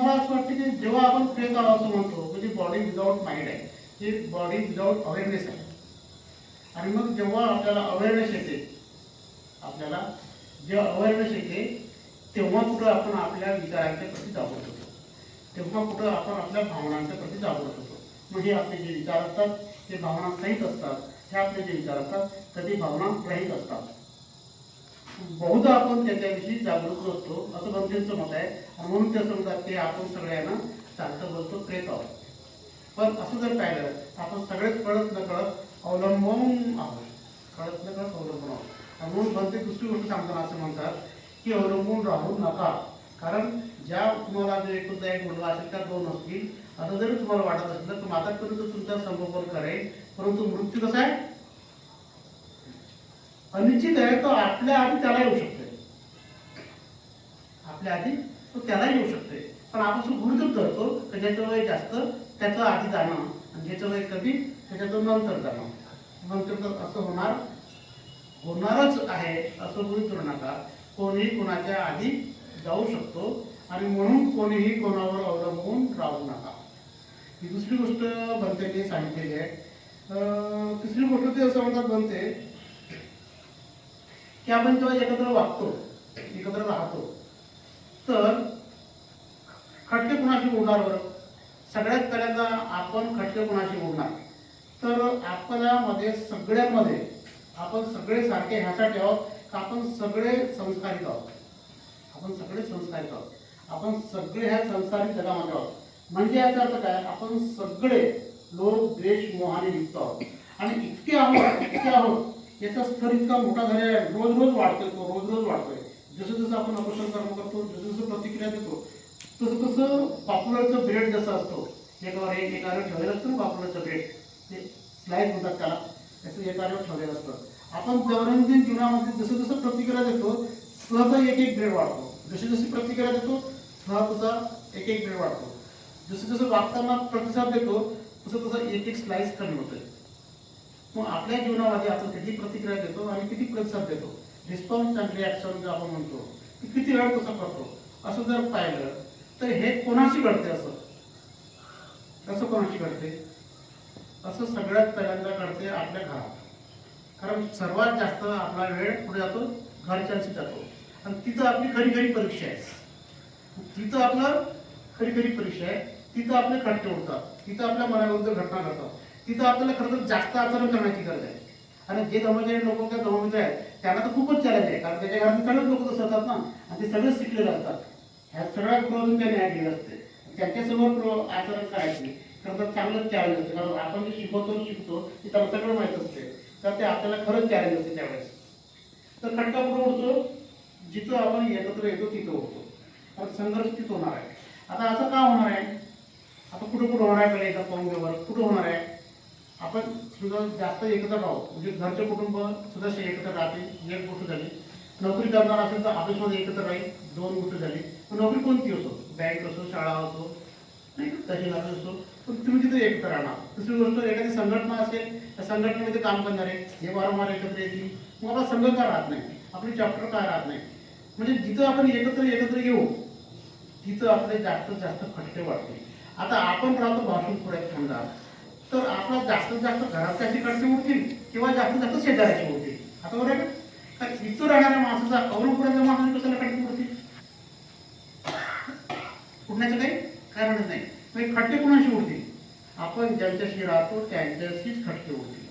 मला असं वाटतं की जेव्हा आपण प्रेत करावं असं म्हणतो म्हणजे बॉडी विदाऊट माइंड आहे. ही बॉडी विदाऊट अवेअरनेस आहे. आणि मग जेव्हा आपल्याला अवेअरनेस येते आपल्याला जेव्हा अवेअरनेस येते तेव्हा कुठं आपण आपल्या विचारांच्या प्रती जागृत होतो. तेव्हा कुठं आपण आपल्या भावनांच्या प्रती जागृत होतो. मग हे आपले जे विचार असतात ते भावना सहित असतात. हे आपले जे विचार असतात तर ती भावना रहित असतात. बहुधा आपण त्याच्याविषयी जागरूक नसतो असं गमतीचं मत आहे. म्हणून त्या समजात ते आपण सगळ्यांना चालतं बोलतो प्रेत आहोत. पण असं जर पाहिलं आपण सगळेच कळत न कळत अवलंबून आहोत. कळत न कळत अवलंबून आहोत. म्हणून बनते दुसरी गोष्ट सांगताना असं म्हणतात की अवलंबून राहू नका. कारण ज्या तुम्हाला जर एकदा एक मुलगा असेल त्या दोन असतील. असं जरी तुम्हाला वाटत असेल तर मातापर्यंत तुमचं संगोपन करेल. परंतु मृत्यू कसा आहे? अनिश्चित आहे तो आपल्या आधी त्याला येऊ शकते आपल्या आधी तो त्याला येऊ शकते पण आपण असं गृहित धरतो की ज्याचं वय जास्त त्याचं आधी जाणं आणि ज्याचं वय कमी त्याच्यातून नंतर जाणं. नंतर तर असं होणार होणारच आहे असं गृहित करू नका. कोणीही कोणाच्या आधी जाऊ शकतो आणि म्हणून कोणीही कोणावर अवलंबून राहू नका. ही दुसरी गोष्ट बनतेने सांगितलेली आहे. तिसरी गोष्ट ते असं म्हणतात बनते की आपण जेव्हा एकत्र वागतो एकत्र राहतो तर खटके कुणाशी उडणार बरं? सगळ्यात पहिल्यांदा आपण खटके कुणाशी उडणार तर आपल्यामध्ये सगळ्यांमध्ये आपण सगळे सारखे ह्यासाठी आहोत आपण सगळे संस्कारित आहोत. आपण सगळे संस्कारित आहोत. आपण सगळे ह्या संस्कारित जगामध्ये आहोत. म्हणजे याचा अर्थ काय? आपण सगळे लोक द्वेष मोहाने लिप्त आहोत. आणि इतके आहोत इतके आहोत याचा स्तर इतका मोठा झालेला आहे. रोज रोज वाढतोय तो रोज रोज वाढतोय. जसं जसं आपण अपशन कर्म करतो जसं जसं प्रतिक्रिया देतो तसं तसं पॉप्युलरचं ब्रेड जसं असतो एकावर एक एकावर ठेवलेलं असतं ना पॉप्युलरचं ब्रेड ते स्लाईड म्हणतात त्याला. त्याचं एकावर ठेवलेलं असतं. आपण दैनंदिन जीवनामध्ये जसं जसं प्रतिक्रिया देतो सहसा एक एक ब्रेड वाढतो. जशी जशी प्रतिक्रिया देतो सहज तसा एक एक ब्रेड वाढतो. जसं जसं वागताना प्रतिसाद देतो तसं तसं एक एक स्लाईस कमी होतोय. मग आपल्या जीवनामध्ये आपण किती प्रतिक्रिया देतो आणि किती प्रतिसाद देतो? रिस्पॉन्स अँड रिॲक्शन जे आपण म्हणतो की किती वेळ कसं करतो? असं जर पाहिलं तर हे कोणाशी घडते असं? कसं कोणाशी घडते? असं सगळ्यात पहिल्यांदा घडते आपल्या घरात. कारण सर्वात जास्त आपला वेळ पुढे जातो घरच्यांशी जातो. आणि तिथं आपली खरी खरी परीक्षा आहे. तिथं आपलं खरी खरी परीक्षा आहे. तिथं आपले खटके उडतात. तिथं आपल्या मनाविरुद्ध घटना घडतात. तिथं आपल्याला खरं तर जास्त आचरण करण्याची गरज आहे. आणि जे धर्मचारी लोक त्या धर्ममित्र आहेत त्यांना तर खूपच चॅलेंज आहे. कारण त्याच्या घरात सगळेच लोक तसं असतात ना. आणि ते सगळेच शिकलेले असतात. ह्या सगळ्या करून त्यांनी ऐकलेलं असते. त्यांच्यासमोर प्र आचरण करायचे खरं तर चांगलंच चॅलेंज असते. कारण आपण जे शिकवतो शिकतो ते त्याला सगळं माहीत असते. तर ते आपल्याला खरंच चॅलेंज असते त्यावेळेस. तर खटका कुठं उडतो? जिथं आपण एकत्र येतो तिथं होतो कारण संघर्ष तिथं होणार आहे. आता असं का होणार आहे? आता कुठं कुठं होणार आहे? पहिले एकदा पाहून व्यवहार कुठं होणार आहे? आपण सुद्धा जास्त एकत्र राहू म्हणजे घरचे कुटुंब सुद्धा एकत्र राहते एक गोष्ट झाली. नोकरी करणार असेल तर ऑफिसमध्ये एकत्र राहील दोन गोष्ट झाली. पण नोकरी कोणती असो? बँक असो शाळा असो नाही तहसील ऑफिस असो. पण तुम्ही तिथे एकत्र राहणार. दुसरी गोष्ट एखादी संघटना असेल त्या संघटनेमध्ये काम करणारे हे वारंवार एकत्र येतील. मग आपला संघ का राहत नाही? आपली चॅप्टर का राहत नाही? म्हणजे जिथं आपण एकत्र एकत्र येऊ तिथं आपले जास्त जास्त खटके वाढतील. आता आपण राहतो भाषण पुढे थांबणार तर आपला जास्तीत जास्त घराच्याशी खटके उडतील किंवा जास्तीत जास्त शेजाऱ्याची उडतील आता बरोबर आहे का? तर इथं राहणाऱ्या माणसाचा अवलंबुराच्या माणसाने कशाला खड्डे उडतील उडण्याचं काही कारणच नाही. म्हणजे खड्डे कुणाशी उडतील आपण ज्यांच्याशी राहतो त्यांच्याशीच खटके उडतील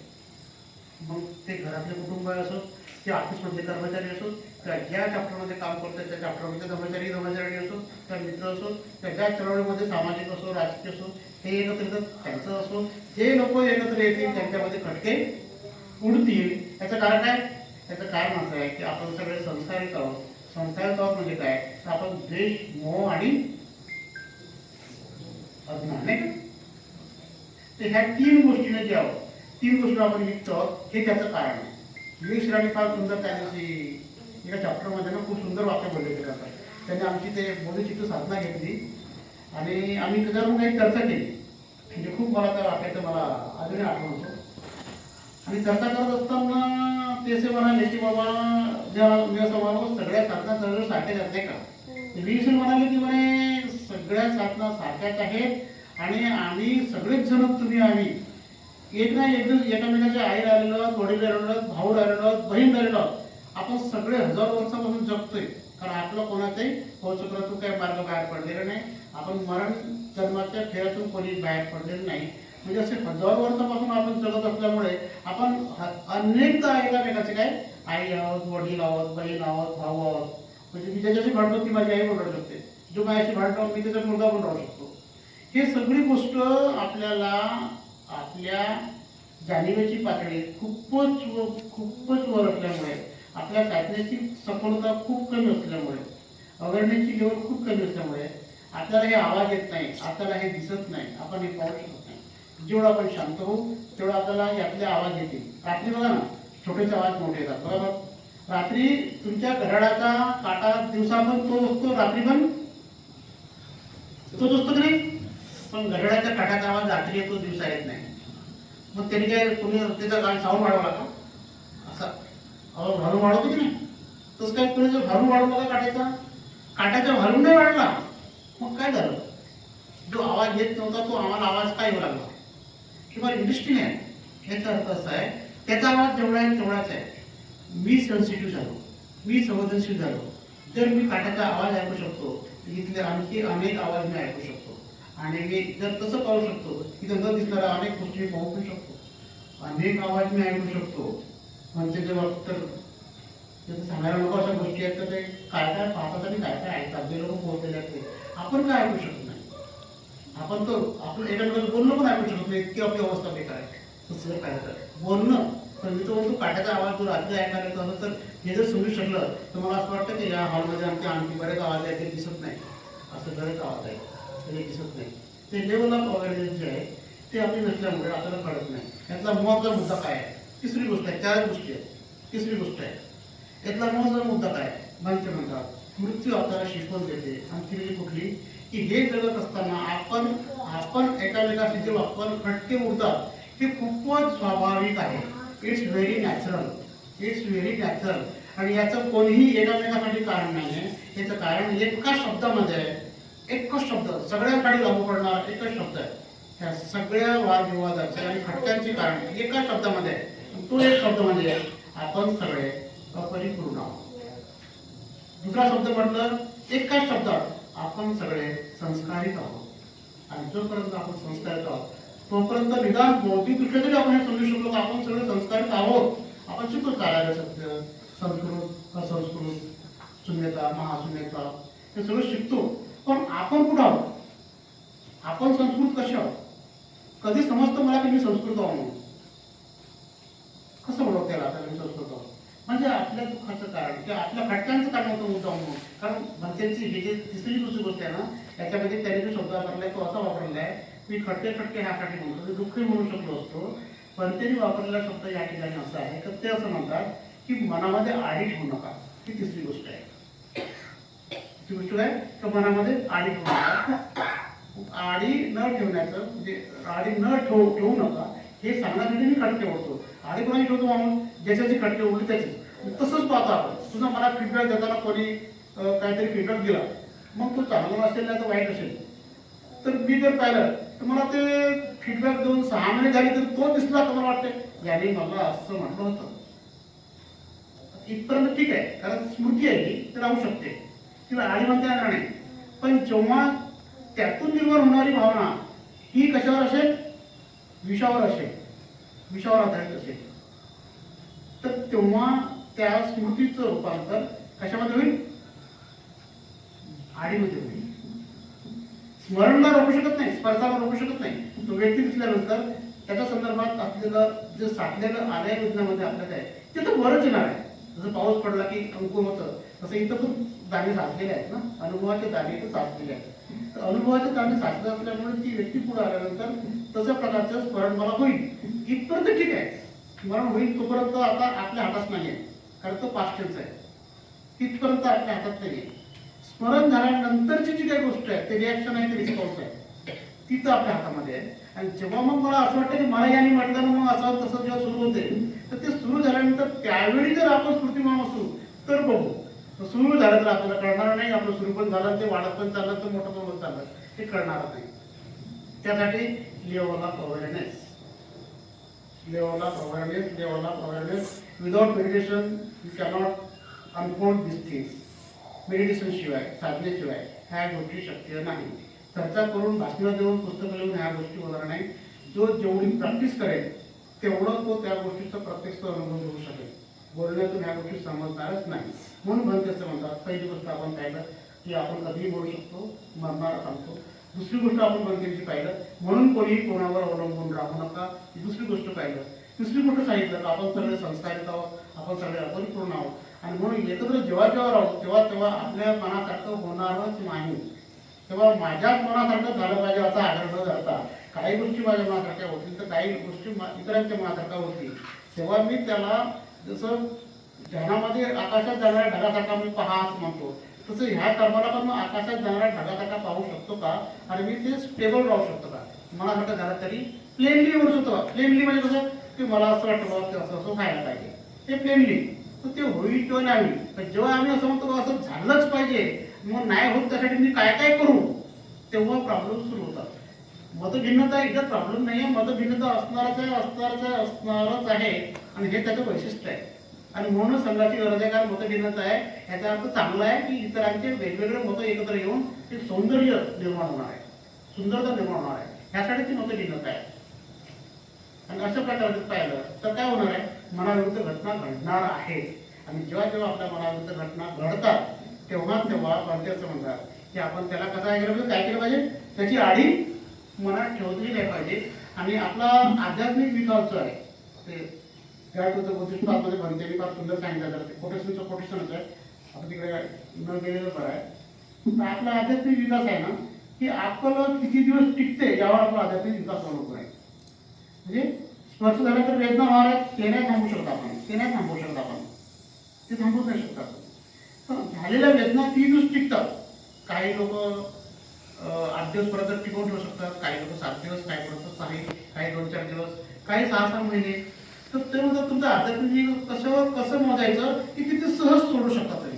मग ते घरातले कुटुंब असो ते ऑफिसमधले कर्मचारी असो त्या ज्या चॅप्टरमध्ये काम करतात त्या चॅप्टरमध्ये कर्मचारी कर्मचारी असो त्या मित्र असो त्या ज्या चळवळीमध्ये सामाजिक असो राजकीय असो हे एकत्र येतात त्यांचं असो जे लोक एकत्र येतील त्यांच्यामध्ये खटके उडतील. याचं कारण काय? त्याचं कारण असं आहे की आपण सगळे संस्कारित आहोत. संस्कारित आहोत म्हणजे काय? तर आपण द्वेष मोह आणि अज्ञान नाही का? तर ह्या तीन गोष्टीने जे आहोत तीन गोष्टी आपण लिहितो आहोत हे त्याचं कारण आहे. विवेक सरांनी फार सुंदर त्या दिवशी एका चॅप्टरमध्ये ना खूप सुंदर वाक्य बोलले ते करतात त्यांनी आमची ते बोलीचित्र साधना घेतली. आणि आम्ही त्याच्यावर काही चर्चा केली. म्हणजे खूप मला त्या वाक्याचं मला अजूनही आठवण होतं. आणि चर्चा करत असताना ते असे म्हणाले की बाबा ज्या मी असं म्हणालो सगळ्या साधना जवळ सारख्याच आहेत का? सर म्हणाले की म्हणे सगळ्या साधना सारख्याच आहेत आणि आम्ही सगळेच जण तुम्ही आम्ही एक ना एक दिवस एकामेकाच्या आई राहिलेलो आहोत, वडील राहिलेलो आहोत, भाऊ राहिलेलो आहोत, बहीण राहिलेलो. आपण सगळे हजारो वर्षापासून जगतोय. कारण आपलं कोणाचाही पौचक्रातून काही मार्ग बाहेर पडलेला नाही. आपण मरण जन्माच्या फेऱ्यातून कोणी बाहेर पडलेलं नाही. म्हणजे असे हजारो वर्षापासून आपण चढत असल्यामुळे आपण ह- अनेकदा एकामेकाचे काय आई आहोत वडील आहोत बहीण आहोत भाऊ आहोत. म्हणजे मी ज्याच्याशी भांडतो ती माझी आई पण राहू शकते. जो माझ्याशी भांडतो मी त्याचा मुलगा पण राहू शकतो. हे सगळी गोष्ट आपल्याला आपल्या जाणीवेची पातळी खूपच खूपच वर असल्यामुळे आपल्या साधनेची सफलता खूप कमी असल्यामुळे अवेअरनेसची लेवल खूप कमी असल्यामुळे आपल्याला हे आवाज येत नाही आपल्याला हे दिसत नाही आपण हे पाहू शकत नाही. जेवढं आपण शांत होऊ तेवढं आपल्याला यातले आवाज येतील. रात्री बघा ना छोटेचे आवाज मोठे येतात बरोबर? रात्री तुमच्या घराडाचा काटा दिवसा पण तो असतो रात्री पण तोच असतो की नाही? पण घड्याळाच्या काटाचा आवाज रात्री येतो दिवसा येत नाही. मग त्यांनी काय तुम्ही त्याचा गाण साऊंड वाढवला का? अहो व्हॉल्यूम वाढवतो की नाही? तसं काय कोणी जर व्हॉल्यूम वाढवला काट्याचा? काट्याचा व्हॉल्यूम नाही वाढला. मग काय झालं? जो आवाज येत नव्हता तो आम्हाला आवाज काय येऊ लागला? किंवा इंडस्ट्री आहे. याचा अर्थ असा आहे त्याचा आवाज जेवढा आहे तेवढाच आहे. मी सेन्सिटिव्ह झालो. मी संवेदनशील झालो. जर मी काट्याचा आवाज ऐकू शकतो इथले आणखी अनेक आवाज मी ऐकू शकतो. आणि मी जर तसं पाहू शकतो की न दिसणारा अनेक गोष्टी मी पाहू पण शकतो. अनेक आवाज मी ऐकू शकतो. म्हणजे बाबतीत तर जसं सांगायला नको अशा गोष्टी आहेत तर ते काय काय पाहतात आणि काय काय ऐकतात जे लोक पोहोचलेले आहेत ते. आपण काय ऐकू शकत नाही. आपण तो आपण एकामेकांना बोलणं पण ऐकू शकत नाही इतकी आपली अवस्था बेकार आहे. तसं काय तर. बोलणं पण मी तो म्हणतो काट्याचा आवाज जो रात्री ऐकायला येतो तर हे जर समजू शकलं तर मला असं वाटतं की या हॉलमध्ये आमचे आणखी बरेच आवाज आहेत ते दिसत नाही. असं बरेच आवाज आहेत ते दिसत नाही. ते लेवल ऑफ अवेअरनेस जे आहे ते आपली नसल्यामुळे आपल्याला कळत नाही. यातला महत्त्वाचा मुद्दा काय आहे? तिसरी गोष्ट आहे चार गोष्टी आहेत. तिसरी गोष्ट आहे यातला महत्त्वाचा मुद्दा काय आहे? माहिती म्हणतात मृत्यू आपल्याला शिकवून देते. आणि कुठली की हे जगत असताना आपण आपण एकामेकाशी जे आपण खटके उरतात हे खूपच स्वाभाविक आहे. It's very natural it's very natural आणि याचं कोणीही एकामेकासाठी कारण नाही आहे. याचं कारण एका शब्दामध्ये आहे. एकच शब्द सगळ्यांकडे लागू पडणार एकच शब्द आहे. ह्या सगळ्या वादविवादाचे आणि खटक्यांचे कारण एका शब्दामध्ये आहे. तो एक शब्द म्हणजे आपण सगळे अपरिपूर्ण आहोत दुसरा शब्द म्हटलं एकाच शब्दात आपण सगळे संस्कारित आहोत. आणि जोपर्यंत आपण संस्कारित आहोत तोपर्यंत निदान बौद्धिकदृष्ट्या तरी आपण हे समजू शकलो आपण सगळे संस्कारित आहोत. आपण शिकतो कार्यालय सत्य संस्कृत असंस्कृत शून्यता महाशून्यता हे सगळं शिकतो. पण आपण कुठं आहोत? आपण संस्कृत कसे आहोत? कधी समजतं मला की मी संस्कृत आहो म्हणून? कसं ओळखता येईल आपल्याला म्हणजे आपल्या दुःखाचं कारण किंवा आपल्या फटक्यांचं कारण होतं मुद्दा म्हणून. कारण भरत्यांची हे जे तिसरी दुसरी गोष्ट आहे ना याच्यामध्ये त्याने जो शब्द वापरलाय तो असा वापरलाय आहे मी खटके खटके ह्यासाठी म्हणतो मी म्हणजे दुःखही म्हणू शकलो असतो पण त्यांनी वापरलेला शब्द या ठिकाणी असा आहे तर ते असं म्हणतात की मनामध्ये आडी ठेवू नका. ही तिसरी गोष्ट आहे. ती गोष्ट काय? तर मनामध्ये आडी ठेवू नका. आडी न ठेवण्याचं म्हणजे आडी न ठेवू ठेवू नका हे सांगण्यासाठी मी खटके ओढतो. आधी कोणाची ठेवतो माणूस ज्याच्याची खटके ओढले त्याची तसंच पाहतो आपण. सुद्धा मला फीडबॅक देताना कोणी काहीतरी फीडबॅक दिला. मग तो चांगला असेल नाही तर वाईट असेल. तर मी जर पाहिलं तर मला ते फीडबॅक देऊन सहा महिने झाले तर तो दिसला तर मला वाटते याने मला असं म्हटलं होतं. इथपर्यंत ठीक आहे. कारण स्मृती आहे ती. तर राहू शकते. तिला आडी म्हणता येणार नाही. पण जेव्हा त्यातून निर्माण होणारी भावना ही कशावर असेल? विषावर असेल विषावर आधारित असेल तर तेव्हा त्या स्मृतीचं रूपांतर कशामध्ये होईल? आडीमध्ये होईल. स्मरणला रोखू शकत नाही स्पर्धाला रोखू शकत नाही. तो व्यक्ती दिसल्यानंतर त्याच्या संदर्भात असलेलं जे साधलेलं आलय योजनामध्ये आपल्याला आहे ते तर वरच येणार आहे. जसं पाऊस पडला की अंकुर होतं तसं इथं पण दाणे साचलेले आहेत ना? अनुभवाचे दाणे इथं साचलेले आहेत. अनुभवाचे दाणे साचले असल्यामुळे ती व्यक्ती पुढे आल्यानंतर तशा प्रकारचं स्मरण मला होईल. इथपर्यंत ठीक आहे. स्मरण होईल तोपर्यंत आता आपल्या हातात नाही आहे कारण तो पास्टन्स आहे. तिथपर्यंत आपल्या हातात नाही आहे स्मरण झाल्यानंतरची जी काही गोष्ट आहे ते रिॲक्शन आहे ते रिस्पॉन्स आहे. तिथं आपल्या हातामध्ये आहे. आणि जेव्हा मग मला असं वाटतं की मला याने म्हटलं मग असं तसं जेव्हा सुरू होते तर ते सुरू झाल्यानंतर त्यावेळी जर आपण स्मृतिमान असू तर बघू. तर सुरू झालं तर आपल्याला कळणार नाही आपलं सुरू पण झालं ते वाढत पण चाललं तर मोठं पण होत चाललं. ते कळणार नाही. त्यासाठी level of awareness level of awareness level of awareness without meditation you cannot unfold this things meditation शिवाय साधनेशिवाय ह्या गोष्टी शक्य नाही. चर्चा करून भाषणं देऊन पुस्तकं लिहून ह्या गोष्टी होणार नाही. जो जेवढी प्रॅक्टिस करेल तेवढं तो त्या गोष्टीचा प्रत्यक्ष अनुभव घेऊ शकेल. बोलण्यातून ह्या गोष्टी समजणारच नाही. म्हणून भंतेचं म्हणतात. पहिली गोष्ट आपण पाहिलं की आपण कधीही बोलू शकतो मरणारा सांगतो दुसरी गोष्ट आपण भंतेची पाहिलं म्हणून कोणीही कोणावर अवलंबून राहू नका. ही दुसरी गोष्ट पाहिलं. तिसरी गोष्ट सांगितलं आपण सगळे संस्कारित आहोत आपण सगळे अपरिपूर्ण आहोत. आणि म्हणून एकत्र जेव्हा जेव्हा राहू तेव्हा तेव्हा आपल्या मनासारखं होणारच नाही. तेव्हा माझ्याच मनासारखं झालं पाहिजे असा आग्रह न धरता काही गोष्टी माझ्या मनासारख्या होतील तर काही गोष्टी मा- इतरांच्या मनासारख्या होतील. तेव्हा मी त्याला जसं ध्यानामध्ये आकाशात जाणाऱ्या ढगासारखा मी पहा असं म्हणतो. तसं ह्या कर्माला पण मग आकाशात जाणाऱ्या ढगासारखा पाहू शकतो का? आणि मी ते स्टेबल राहू शकतो का? मला वाटतं झालं तरी प्लेनली म्हणू शकतो प्लेनली म्हणजे कसं? की मला असं वाटतं बाबा ते असं असं व्हायला पाहिजे. ते प्लेनली तर ते होईल किंवा नाही पण जेव्हा आम्ही असं म्हणतो असं झालंच पाहिजे मग नाही होत त्यासाठी मी काय काय करू? तेव्हा प्रॉब्लेम सुरू होतात. मतभिन्नता एकदा प्रॉब्लेम नाही आहे मतभिन्नता असणारच आहे असणारच आहे असणारच आहे. आणि हे त्याचं वैशिष्ट्य आहे. आणि म्हणूनच संघाची गरज आहे कारण मतभिन्नता आहे. याचा अर्थ चांगला आहे की इतरांचे वेगवेगळे मतं एकत्र येऊन ते सौंदर्य निर्माण होणार आहे. सुंदरता निर्माण होणार आहे. ह्यासाठी ती मतभिन्नता आहे आणि अशा प्रकारे पाहिलं तर काय होणार आहे? मनाविरुद्ध घटना घडणार आहे. आणि जेव्हा जेव्हा आपल्या मनाविरुद्ध घटना घडतात तेव्हा तेव्हा भारतीय असं म्हणतात. की आपण त्याला कसं ऐकलं पाहिजे? काय केलं पाहिजे? त्याची आडी मनात ठेवली नाही पाहिजे. आणि आपला आध्यात्मिक विकास जो आहे ते गाठ कोटेशन बुद्धिस्ट पाकमध्ये भरतेने फार सुंदर सांगितलं. जातं ते कोटेशनचं कोटेशनच आहे आपण तिकडे न गेलेलं बरं आहे. आपला आध्यात्मिक विकास आहे ना की आपलं किती दिवस टिकते यावर आपला आध्यात्मिक विकास अवलंबून आहे म्हणजे स्पर्श झाला तर वेदना होणार आहे ते नाही थांबू शकतो आपण. ते नाही थांबवू शकतो आपण. ते थांबवू नाही शकतात आपण. पण झालेल्या वेदना तीन दिवस टिकतात? काही लोक आठ दिवस पर्यंत टिकवून ठेवू शकतात. काही लोक सात दिवस काही पर्यंत काही काही दोन चार दिवस काही सहा सहा महिने. तर ते म्हणतात तुमचं आध्यात्मिक जीवन कसं कसं मोजायचं की किती सहज सोडू शकता तुम्ही.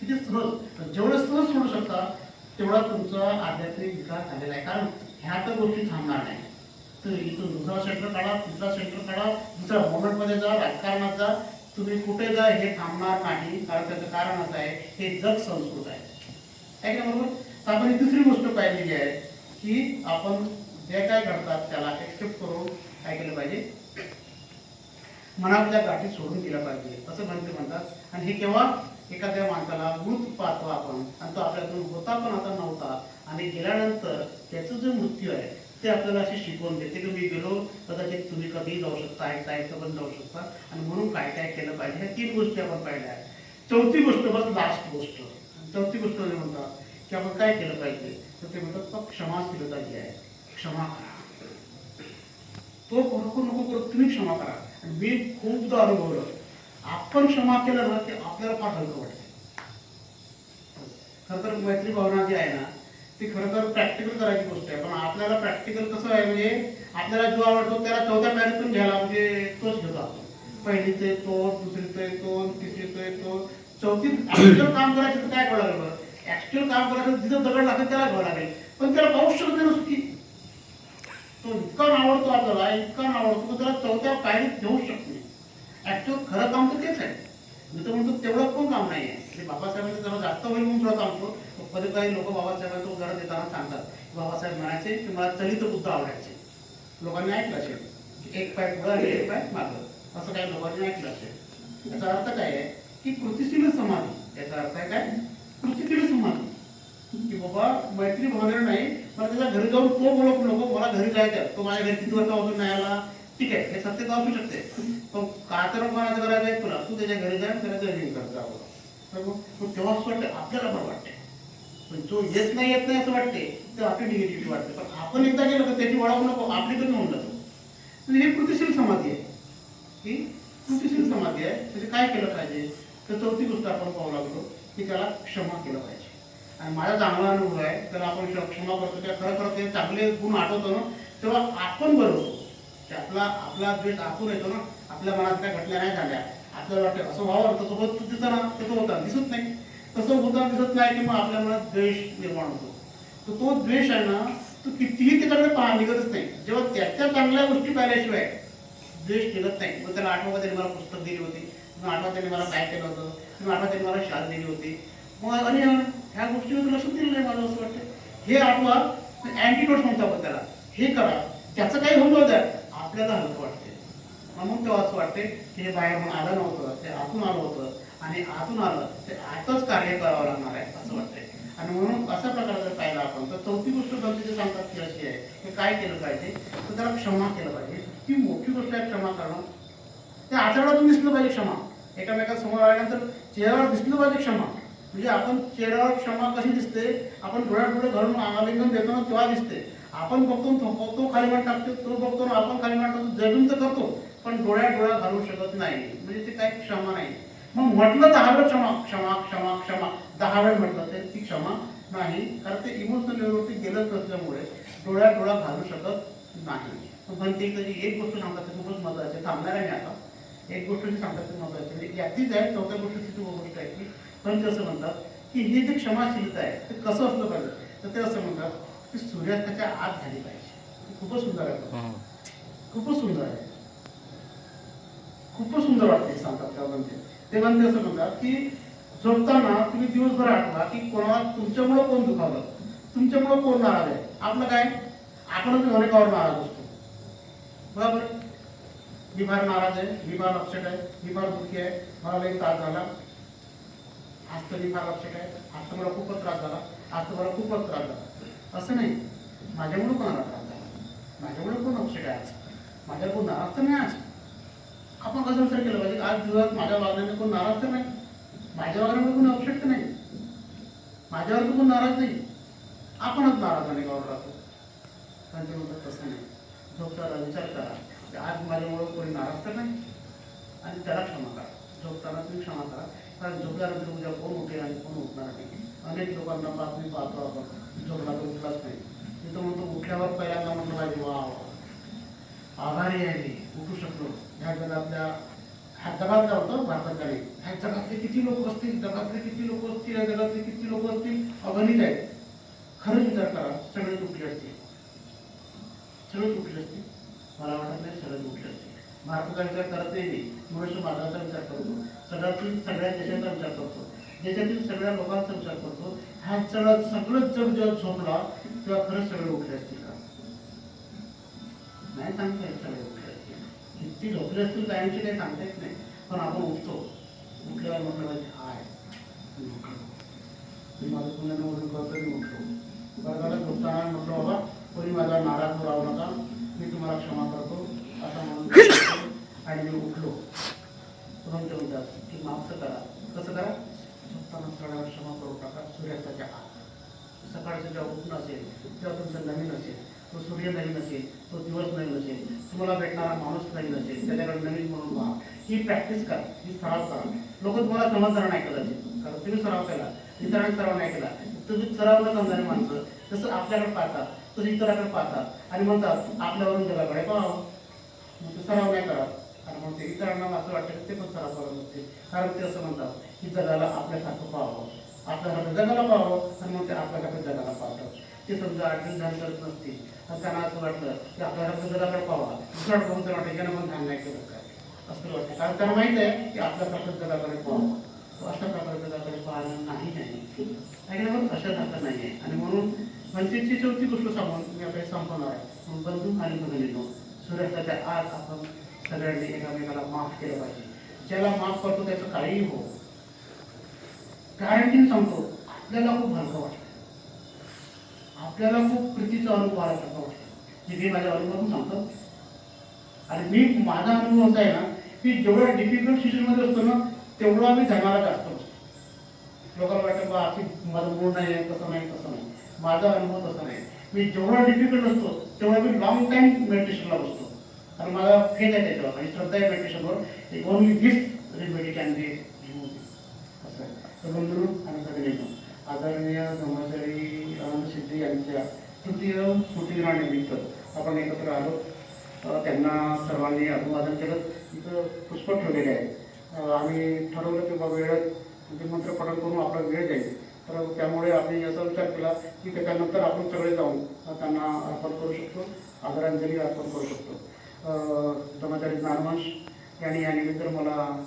किती सहज. जेवढं सहज सोडू शकता तेवढा तुमचा आध्यात्मिक विकास झालेला आहे. कारण ह्या तर गोष्टी थांबणार नाही. तर इथून दुसरा सेंटर काढा तिसरा सेंटर काढा दुसऱ्या मोमेंटमध्ये जा राजकारणात जा. तुम्ही कुठे जा हे थांबणार नाही. कारण त्याचं कारण असं आहे हे जग संस्कृत आहे. आहे का बरोबर? तर आपण ही दुसरी गोष्ट पाहिलेली आहे की आपण जे काय घडतात त्याला एक्सेप्ट करून काय केलं पाहिजे? मनातल्या गाठी सोडून दिल्या पाहिजे असं म्हणते म्हणतात. आणि हे केव्हा? एखाद्या माणसाला मृत पाहतो आपण आणि तो आपल्याकडून होता पण आता नव्हता. आणि गेल्यानंतर त्याचं जे मृत्यू आहे ते आपल्याला असे शिकवून देते की मी गेलो कदाचित तुम्ही कधीही जाऊ शकता ऐकता ऐकता पण जाऊ शकता. आणि म्हणून काय काय केलं पाहिजे ह्या तीन गोष्टी आपण पाहिल्या. आहेत चौथी गोष्ट बस लास्ट गोष्ट. चौथी गोष्ट जे म्हणतात की आपण काय केलं पाहिजे? तर ते म्हणतात "फक्त क्षमाशीलता जी आहे क्षमा करा. तो करू नको करू तुम्ही क्षमा करा. मी खूपदा अनुभवलं. आपण क्षमा केलं ना ते आपल्याला फार हलकं वाटतं खरं तर मैत्री भावना जी आहे ना ती खरं तर प्रॅक्टिकल करायची गोष्ट आहे. पण आपल्याला प्रॅक्टिकल कसं आहे म्हणजे आपल्याला जो आवडतो त्याला चौथ्या पॅरीतून घ्यायला म्हणजे तोच घेतो आपण. पहिलीचं आहे तो दुसरीचं आहे तो तिसरीचं आहे तो चौथी ऍक्च्युअल काम करायचं तर काय करावं ऍक्च्युअल काम करायचं जिथं दगड लागेल त्याला घ्यावं लागेल. पण त्याला पाहू शकत नाही की तो इतका आवडतो आपल्याला इतका आवडतो की त्याला चौथ्या पायरीत घेऊ शकत नाही. ऍक्च्युअल खरं काम तर तेच आहे. मी तर म्हणतो तेवढं पण काम नाही आहे. म्हणजे बाबासाहेबांचं जरा जास्त होईल म्हणून थोडं सांगतो. कधी काही लोक बाबासाहेबांचं उदाहरण देताना सांगतात. बाबासाहेब म्हणायचे की मला चलित बुद्ध आवडायचे. लोकांनी ऐकलं असेल. एक पाय पुढं आणि एक पाय मागं. असं काही लोकांनी ऐकलं असेल. याचा अर्थ काय आहे? की कृतिशील समाधी. याचा अर्थ आहे काय? कृतिशील समाधी. बाबा मैत्री भावनेला नाही पण त्याच्या घरी जाऊन तो बोलत नको मला घरी जायचं तो माझ्या घरी किती वर्षापासून नाही आला? ठीक आहे हे सत्य असू शकते? पण का तर कोणाचं करायचं आहे तुला. तू त्याच्या घरी जाय त्याला जॉईनिंग कर जावं तेव्हा असं वाटतं आपल्याला बरं वाटते पण जो येत नाही येत नाही असं वाटते ते आपली निगेटिव्हिटी वाटते पण आपण एकदा गेलो तर त्याची वळावू नको आपली पण होऊन जातो. म्हणजे ही कृतिशील समाधी आहे. ही कृतिशील समाधी आहे. म्हणजे काय केलं पाहिजे? तर चौथी गोष्ट आपण पाहू लागलो की त्याला क्षमा केलं पाहिजे. आणि माझा चांगला अनुभव आहे. त्याला आपण क्षमा करतो त्या खरं खरं ते चांगले गुण आठवतो ना तेव्हा आपण बरं त्यातला की आपला आपला द्वेष आपण येतो ना आपल्या मनात त्या घटना नाही झाल्या. आपल्याला वाटतं असं व्हावं तसं होत ना तसं होतं दिसत नाही. तसं होताना दिसत नाही की मग आपल्या मनात द्वेष निर्माण होतो. तर तो द्वेष आहे ना तो कितीही त्याच्याकडे पहा निघतच नाही. जेव्हा त्याच्या चांगल्या गोष्टी पाहिल्याशिवाय द्वेष निघत नाही. मग त्याला आठवा त्यांनी मला पुस्तक दिली होती. मग आठवा त्यांनी मला काय केलं होतं. मग आठवा त्यांनी मला शाल दिली होती. मग आणि ह्या गोष्टीवर लक्ष दिलं नाही मला असं वाटतं हे आठवा अँटीडोट म्हणतो आपण त्याला. हे करा. त्याचं काही होऊन जाऊ आपल्याला हलकं वाटते म्हणून तेव्हा असं वाटते की हे बाहेरून आलं नव्हतं. ते आतून आलं होतं. आणि आतून आलं ते आताच कार्य करावं लागणार आहे असं वाटतंय. आणि म्हणून अशा प्रकारचं जर पाहिलं आपण तर चौथी गोष्ट गमतीचे सांगतात की अशी आहे की काय केलं पाहिजे? तर त्याला क्षमा केलं पाहिजे. ती मोठी गोष्ट आहे क्षमा करणं. ते आचरणातून दिसलं पाहिजे क्षमा. एकामेकासमोर आल्यानंतर चेहऱ्यावर दिसलं पाहिजे क्षमा. म्हणजे आपण चेहऱ्यावर क्षमा कशी दिसते? आपण डोळ्यात डोळे घालून आलिंगन देतो ना तेव्हा दिसते. आपण बघतो तो तो खाली मान टाकतो तो बघतो ना आपण खाली मान टाकतो जगून तर करतो पण डोळ्यात डोळा घालू शकत नाही. म्हणजे ते काही क्षमा नाही. मग म्हटलं दहा वेळ क्षमा क्षमा क्षमा क्षमा. दहा वेळ म्हटलं तर ती क्षमा नाही. कारण ते इमोशनल लेवलवरती गेलंच नसल्यामुळे डोळ्यात डोळा घालू शकत नाही. पण ते तरी एक गोष्ट सांगतात ते खूपच महत्वाची थांबणार आहे मी आता. एक गोष्ट जी सांगतात ते महत्वाची म्हणजे यातलीच आहे चौथ्या गोष्टीची गोष्ट आहे की ते असं म्हणतात की हे जे क्षमाशीलता आहे ते कसं असलं पाहिजे? तर ते असं म्हणतात की सूर्यास्ताच्या आत झाली पाहिजे. खूपच सुंदर आहे. खूपच सुंदर आहे. खूपच सुंदर वाटते सांगतात त्या म्हणते ते म्हणते असं म्हणतात की झोपताना तुम्ही दिवसभर आठवा की कोणाला तुमच्यामुळं कोण दुखावलं? तुमच्यामुळं कोण नाराज आहे? आपलं काय? आपणच अनेकावर नाराज असतो. बरोबर? मी फार नाराज आहे मी फार अपसेट आहे मी फार दुःखी आहे मला लई त्रास झाला. आज तर मी फार अपसेट आहे आज तर मला खूपच त्रास झाला. आज तर मला खूपच त्रास झाला. असं नाही. माझ्यामुळे कोणाला त्रास झाला? माझ्यामुळे कोण अपसेट आहे आज माझ्यावर कोण नाराज तर नाही आज आपण कसं विचार केला पाहिजे? आज दिवस माझ्या वागण्याने कोण नाराज तर नाही? माझ्या वागण्यामुळे कोण अपसेट तर नाही? माझ्यावर तर कोण नाराज नाही? आपणच नाराज अनेकावर राहतो. पण ते म्हणतात तसं नाही. झोपताना विचार करा. की आज माझ्यामुळे कोणी नाराज तर नाही? आणि त्याला क्षमा करा. झोपताना तुम्ही क्षमा करा. कारण झोपल्यानंतर उद्या कोण उठेल आणि कोण उठणार नाही. अनेक लोकांना बातमी पाहतो आपण. झोपला तर उठलाच नाही. तिथं म्हणतो उठल्यावर पहिल्यांदा म्हटलं पाहिजे वा आभारी आहे मी. उठू शकलो. ह्या जगातल्या ह्या जगात काय होतं भारताकडे ह्या जगातले किती लोक असतील जगातले किती लोक असतील या जगातले किती लोक असतील अगणित आहेत खरंच विचार करा सगळेच उठले असतील. सगळेच उठले असतील? मला वाटत नाही सगळेच उठले असतील. भारताचा विचार करत नाही मी. मनुष्य मार्गाचा विचार करतो. सगळ्यातील सगळ्या देशाचा विचार करतो. देशातील सगळ्या लोकांचा विचार करतो. ह्या सगळं सगळंच जग जेव्हा झोपला तेव्हा खरंच सगळे उठले असतील का? नाही सांगता येत सगळे उठले असतील. किती झोपले असतील कायमचे काही सांगता येत नाही. पण आपण उठतो. उठल्यावर म्हटलं पाहिजे हाय. मी मी माझं पुण्यानं उठून करतो मी उठलो. बरं झोपताना म्हटलं बाबा कोणी माझा नाराज राहू नका. मी तुम्हाला क्षमा करतो. असं म्हणून आणि मी उठलो. म्हणून ते म्हणतात की माफ करा. कसं करा? झोपताना थोड्या क्षमा करू टाका सूर्याचा चहा सकाळचं जेव्हा उठणं असेल तेव्हा तुमचं नवीन असेल. तो सूर्य नवीन असेल तो दिवस नवीन असेल. तुम्हाला भेटणारा माणूस नवीन असेल. त्याच्याकडे नवीन म्हणून पहा. ही प्रॅक्टिस करा. ही सराव करा. लोक तुम्हाला समजणार नाही कदाचित. कारण तुम्ही सराव केला. इतरांनी सराव नाही केला. तुम्ही सराव न माणसं? तसं आपल्याकडे पाहतात. तसं इतरांकडे पाहतात. आणि म्हणतात आपल्यावरून जगाकडे पाहावं मग सराव नाही करा कारण मग ते इतरांना असं वाटतं की ते पण सराव करत असते कारण ते असं म्हणतात की जगाला आपल्यासारखं पाहावं. आपल्यासारखं जगाला पाहावं आणि मग ते आपल्यासारखं जगाला पाहतात. ते समजा आठवण झाली करत नसतील तर त्यांना असं वाटलं की आपल्यासारखं जगाकडे पाहावा. दुसऱ्याकडे बघून त्यांना वाटतं यानं पण ध्यान नाही केलं काय असं वाटतं. कारण त्यांना माहीत आहे की आपल्यासारखं जगाकडे पाहावं. अशा प्रकारे जगाकडे पाहणं नाही नाही? ऐकण्यावर अशा सारखं नाही आहे. आणि म्हणून पंचवीसची चौथी गोष्ट सांगून मी आपल्याला संपवणार आहे. म्हणून बंधू आणि सूर्याचा सूर्यास्ताच्या आज आपण सगळ्यांनी एकामेकाला माफ केलं पाहिजे. ज्याला माफ करतो त्याचं काहीही हो गॅरंटीने सांगतो आपल्याला खूप हलकं वाटलं आपल्याला खूप प्रीतीचा अनुभव आल्यासारखं वाटतं. जे मी माझ्या अनुभवातून सांगतो. आणि मी माझा अनुभव असा आहे ना की जेवढ्या डिफिकल्ट सिच्युएशनमध्ये असतो ना तेवढं आम्ही धनाला जास्त असतो. लोकांना वाटतं बा अशी माझं मूड नाही आहे तसं नाही तसं नाही. माझा अनुभव तसा नाही. मी जेवढा डिफिकल्ट असतो तेवढा मी लॉंग टाईम मेडिटेशनला बसतो. तर मला फेज आहे त्याच्यावर. आणि श्रद्धा आहे मेडिटेशनवर only this remedy can be असं आहे. तर बंधू आणि आदरणीय ब्रह्मचारी आनंद सिद्धी यांच्या तृतीय स्मृतिदिनानिमित्त आपण एकत्र आलो. त्यांना सर्वांनी अभिवादन केलं. इथं पुष्प ठेवलेले आहे आम्ही ठरवलं की बाबा वेळेत म्हणजे मंत्र पठण करून आपला वेळ जाईल. तर त्यामुळे आम्ही याचा विचार केला की त्याच्यानंतर आपण सगळे जाऊन त्यांना अर्पण करू शकतो. आदरांजली अर्पण करू शकतो. अं, धर्माचार्य ज्ञानवंश यांनी या निमित्त मला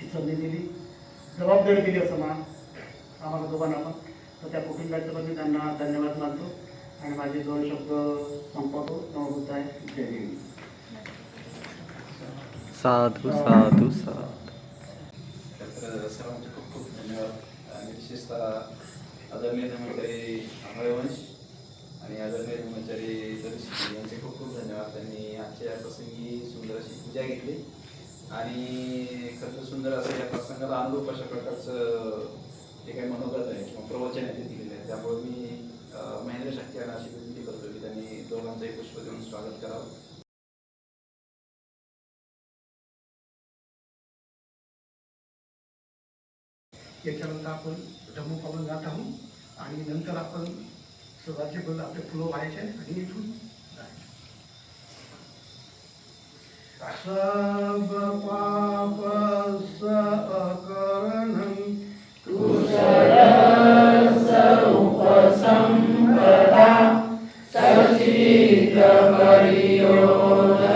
ही संधी दिली. जबाबदारी दिली असं म्हणा आम्हाला दोघांना पण. तर त्या कुटुंबाच्या पण मी त्यांना धन्यवाद मानतो. आणि माझे दोन शब्द संपवतो. नवबुद्ध आहे. जय देवी साधू साधू साधू. सर्वांचे खूप खूप धन्यवाद. आणि विशेषतः आदरणीय धर्मचारी अमरवंश आणि आदरणीय ब्रह्मचारी दर्शी यांचे खूप खूप धन्यवाद. त्यांनी आजच्या या प्रसंगी सुंदर अशी पूजा घेतली. आणि खरं सुंदर असं या प्रसंगाला अनुरूप अशा प्रकारचं जे काही मनोगत आहे किंवा प्रवचन आहे ते दिलेलं आहे. त्यामुळे मी महेंद्र शक्ती यांना अशी विनंती करतो की त्यांनी दोघांचंही पुष्प देऊन स्वागत करावं. याच्यानंतर आपण धम्मपालन जात आहोत. आणि नंतर आपण राज्यभर आपले फुलं व्हायचे आणि इथून जायचे. सब पाप सकरणं एतं बुधा